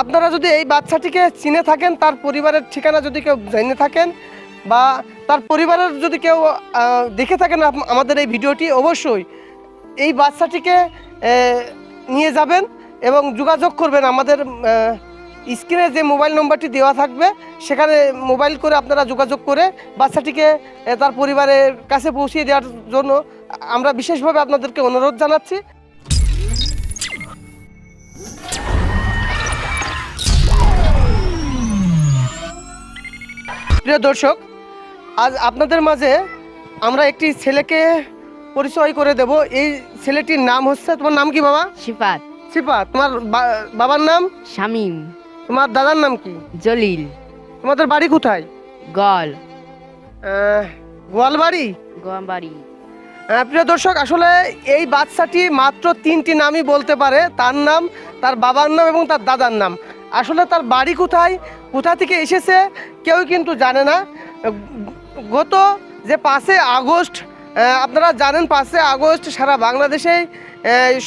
আপনারা যদি এই বাচ্চাটিকে চিনে থাকেন, তার পরিবারের ঠিকানা যদি কেউ জেনে থাকেন বা তার পরিবারের যদি কেউ দেখে থাকেন আমাদের এই ভিডিওটি, অবশ্যই এই বাচ্চাটিকে নিয়ে যাবেন এবং যোগাযোগ করবেন। আমাদের স্ক্রিনে যে মোবাইল নম্বরটি দেওয়া থাকবে, সেখানে মোবাইল করে আপনারা যোগাযোগ করে বাচ্চাটিকে তার পরিবারের কাছে পৌঁছিয়ে দেওয়ার জন্য আমরা বিশেষভাবে আপনাদেরকে অনুরোধ জানাচ্ছি। প্রিয় দর্শক আজ আপনাদের মাঝে আমরা একটি ছেলেকে পরিচয় করে দেব। এই ছেলেটির নাম হচ্ছে তোমার নাম কি বাবা? সিফাত সিপা তোমার বাবার নাম? শামিম। তোমার দাদার নাম কি? জলিল। তোমাদের বাড়ি কোথায়? গল গোয়ালবাড়ি গোয়াবাড়ি প্রিয় দর্শক আসলে এই বাচ্চাটি মাত্র তিনটি নামই বলতে পারে। তার নাম তার বাবার নাম এবং তার দাদার নাম। আসলে তার বাড়ি কোথায়? কোথা থেকে এসেছে? কেউ কিন্তু জানে না। গত যে পাঁচে আগস্ট আপনারা জানেন পাঁচে আগস্ট সারা বাংলাদেশে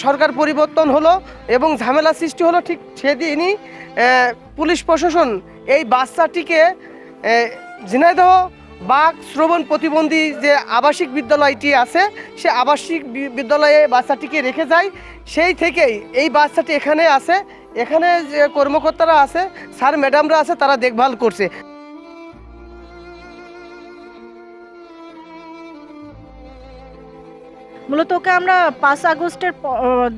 সরকার পরিবর্তন হলো এবং ঝামেলা সৃষ্টি হলো ঠিক সেদিনই পুলিশ প্রশাসন এই বাচ্চাটিকে ঝিনাইদহ বাঘ শ্রবণ প্রতিবন্ধী যে আবাসিক বিদ্যালয়টি আছে, সে আবাসিক বিদ্যালয়ে বাচ্চাটিকে রেখে যায়। সেই থেকেই এই বাচ্চাটি এখানে আছে। এখানে যে কর্মকর্তারা আছে, স্যার, ম্যাডামরা আছে, তারা দেখভাল করছে। মূলত ওকে আমরা পাঁচ আগস্টের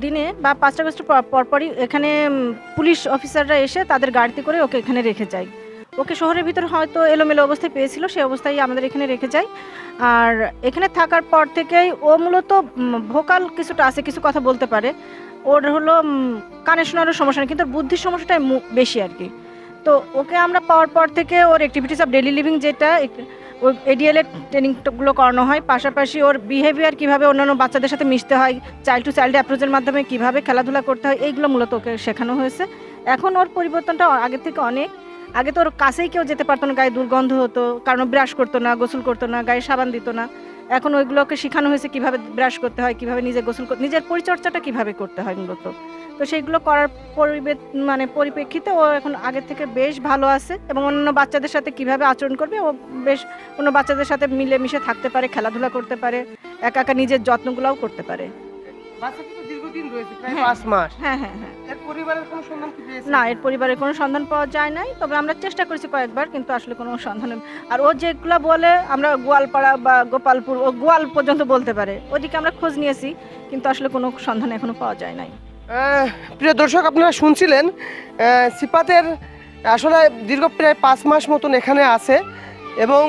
দিনে বা পাঁচ আগস্টের পর- পরপরই এখানে পুলিশ অফিসাররা এসে তাদের গাড়িতে করে ওকে এখানে রেখে যায়। ওকে শহরের ভিতর হয়তো এলোমেলো অবস্থায় পেয়েছিল সেই অবস্থায় আমাদের এখানে রেখে যায়। আর এখানে থাকার পর থেকেই ও মূলত ভোকাল কিছুটা আছে, কিছু কথা বলতে পারে। ওর হলো কানে শোনারও সমস্যা নেই, কিন্তু বুদ্ধির সমস্যাটাই বেশি আর কি। তো ওকে আমরা পাওয়ার পর থেকে ওর অ্যাক্টিভিটিস অফ ডেলি লিভিং যেটা ওর এডিএল এর ট্রেনিংগুলো করানো হয়। পাশাপাশি ওর বিহেভিয়ার কীভাবে অন্যান্য বাচ্চাদের সাথে মিশতে হয় চাইল্ড টু চাইল্ড অ্যাপ্রোচের মাধ্যমে কীভাবে খেলাধুলা করতে হয়, এইগুলো মূলত ওকে শেখানো হয়েছে। এখন ওর পরিবর্তনটা আগের থেকে অনেক। আগে তো ওর কাছেই কেউ যেতে পারতো না, গায়ে দুর্গন্ধ হতো, কারণ ব্রাশ করতো না, গোসল করতো না, গায়ে সাবান দিত না। এখন ওইগুলোকে শেখানো হয়েছে কীভাবে ব্রাশ করতে হয়, কীভাবে নিজে গোসল নিজের পরিচর্যাটা কীভাবে করতে হয় মূলত। তো সেইগুলো করার পরিবেশ মানে পরিপ্রেক্ষিতে ও এখন আগের থেকে বেশ ভালো আছে এবং অন্য বাচ্চাদের সাথে কীভাবে আচরণ করবে, ও বেশ অন্য বাচ্চাদের সাথে মিলেমিশে থাকতে পারে, খেলাধুলা করতে পারে, একা একা নিজের যত্নগুলোও করতে পারে। বাচ্চাটি তো দীর্ঘদিন রয়েছে প্রায় হ্যাঁ। পাঁচ মাস। হ্যাঁ হ্যাঁ হ্যাঁ। এর পরিবারের কোনো সন্ধান কি পেয়েছে? না এর পরিবারের কোনো সন্ধান পাওয়া যায় নাই তবে আমরা চেষ্টা করেছি কয়েকবার কিন্তু আসলে কোনো সন্ধান আর ও যেগুলো বলে আমরা গোয়ালপাড়া বা গোপালপুর ও গোয়াল পর্যন্ত বলতে পারে। ওদিকে আমরা খোঁজ নিয়েছি কিন্তু আসলে কোনো সন্ধান এখনও পাওয়া যায় নাই। প্রিয় দর্শক আপনারা শুনছিলেন সিপাতের আসলে দীর্ঘ প্রায় পাঁচ মাস মতন এখানে আছে এবং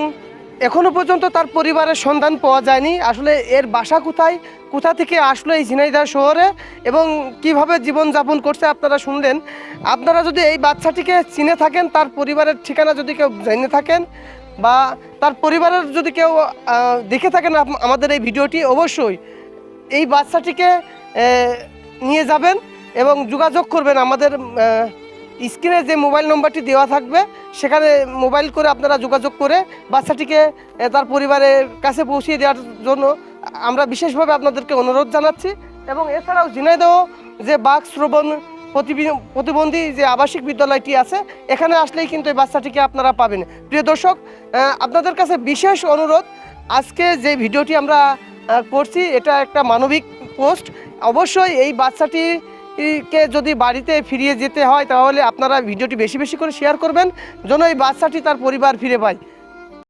এখনও পর্যন্ত তার পরিবারের সন্ধান পাওয়া যায়নি। আসলে এর বাসা কোথায়? কোথা থেকে আসলো এই ঝিনাইদহ শহরে? এবং কীভাবে জীবনযাপন করছে আপনারা শুনলেন। আপনারা যদি এই বাচ্চাটিকে চিনে থাকেন, তার পরিবারের ঠিকানা যদি কেউ জেনে থাকেন, বা তার পরিবারের যদি কেউ দেখে থাকেন আমাদের এই ভিডিওটি, অবশ্যই এই বাচ্চাটিকে নিয়ে যাবেন এবং যোগাযোগ করবেন আমাদের স্ক্রিনে যে মোবাইল নম্বরটি দেওয়া থাকবে, সেখানে মোবাইল করে আপনারা যোগাযোগ করে বাচ্চাটিকে তার পরিবারের কাছে পৌঁছিয়ে দেওয়ার জন্য আমরা বিশেষভাবে আপনাদেরকে অনুরোধ জানাচ্ছি। এবং এছাড়াও ঝিনাইদহ যে বাঘ শ্রবণ প্রতিবি- প্রতিবন্ধী যে আবাসিক বিদ্যালয়টি আছে, এখানে আসলেই কিন্তু এই বাচ্চাটিকে আপনারা পাবেন। প্রিয় দর্শক আপনাদের কাছে বিশেষ অনুরোধ, আজকে যে ভিডিওটি আমরা করছি, এটা একটা মানবিক পোস্ট। অবশ্যই এই বাচ্চাটিকে যদি বাড়িতে ফিরিয়ে যেতে হয় তাহলে আপনারা ভিডিওটি বেশি বেশি করে শেয়ার করবেন। যেন এই বাচ্চাটি তার পরিবার ফিরে পায়।